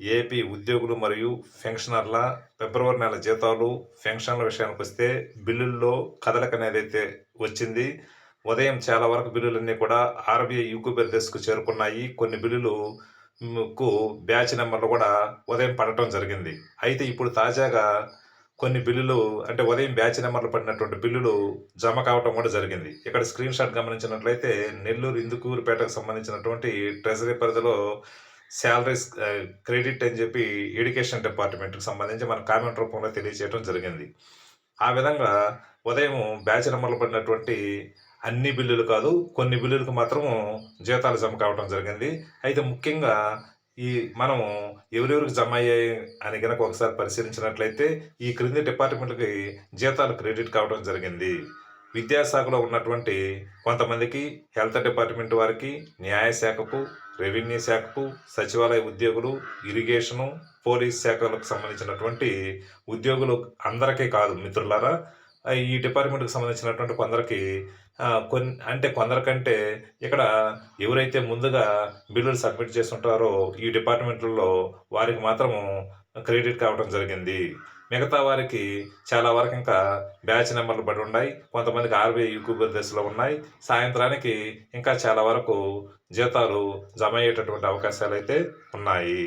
AP ఉద్యోగులు మరియు పెన్షనర్ల ఫిబ్రవరి నెల జీతాలు పెన్షన్ల విషయానికి వస్తే బిల్లుల్లో కదలిక అనేది అయితే వచ్చింది. ఉదయం చాలా వరకు బిల్లులన్నీ కూడా ఆర్బీఐ యూకూబెల్ డెస్క్ చేరుకున్నాయి. కొన్ని బిల్లులు కు బ్యాచ్ నెంబర్లు కూడా ఉదయం పడటం జరిగింది. అయితే ఇప్పుడు తాజాగా కొన్ని బిల్లులు అంటే ఉదయం బ్యాచ్ నెంబర్లు పడినటువంటి బిల్లులు జమ కావటం కూడా జరిగింది. ఇక్కడ స్క్రీన్ షాట్ గమనించినట్లయితే నెల్లూరు ఇందుకూరుపేటకు సంబంధించినటువంటి ట్రెజరీ పరిధిలో శాలరీస్ క్రెడిట్ అని చెప్పి ఎడ్యుకేషన్ డిపార్ట్మెంట్కి సంబంధించి మన కామెంట్ రూపంలో తెలియజేయడం జరిగింది. ఆ విధంగా ఉదయం బ్యాచ్ నెంబర్లు పడినటువంటి అన్ని బిల్లులు కాదు కొన్ని బిల్లులకు మాత్రం జీతాలు జమ కావడం జరిగింది. అయితే ముఖ్యంగా ఈ మనము ఎవరెవరికి జమ అయ్యాయి అని కనుక ఒకసారి పరిశీలించినట్లయితే ఈ క్రింది డిపార్ట్మెంట్కి జీతాలు క్రెడిట్ కావడం జరిగింది. విద్యాశాఖలో ఉన్నటువంటి కొంతమందికి హెల్త్ డిపార్ట్మెంట్ వారికి న్యాయశాఖకు రెవెన్యూ శాఖకు సచివాలయ ఉద్యోగులు ఇరిగేషను పోలీస్ శాఖలకు సంబంధించినటువంటి ఉద్యోగులు అందరికీ కాదు మిత్రులారా ఈ డిపార్ట్మెంట్కి సంబంధించినటువంటి కొందరికి కొన్ని అంటే కొందరికంటే ఇక్కడ ఎవరైతే ముందుగా బిల్లులు సబ్మిట్ చేస్తుంటారో ఈ డిపార్ట్మెంట్లలో వారికి మాత్రము క్రెడిట్ కావడం జరిగింది. మిగతా వారికి చాలా వరకు ఇంకా బ్యాచ్ నెంబర్లు పడి ఉన్నాయి. కొంతమందికి ఆర్బీఐ యూక్యూబర్ దశలో ఉన్నాయి. సాయంత్రానికి ఇంకా చాలా వరకు జీతాలు జమ అయ్యేటటువంటి అవకాశాలు అయితే ఉన్నాయి.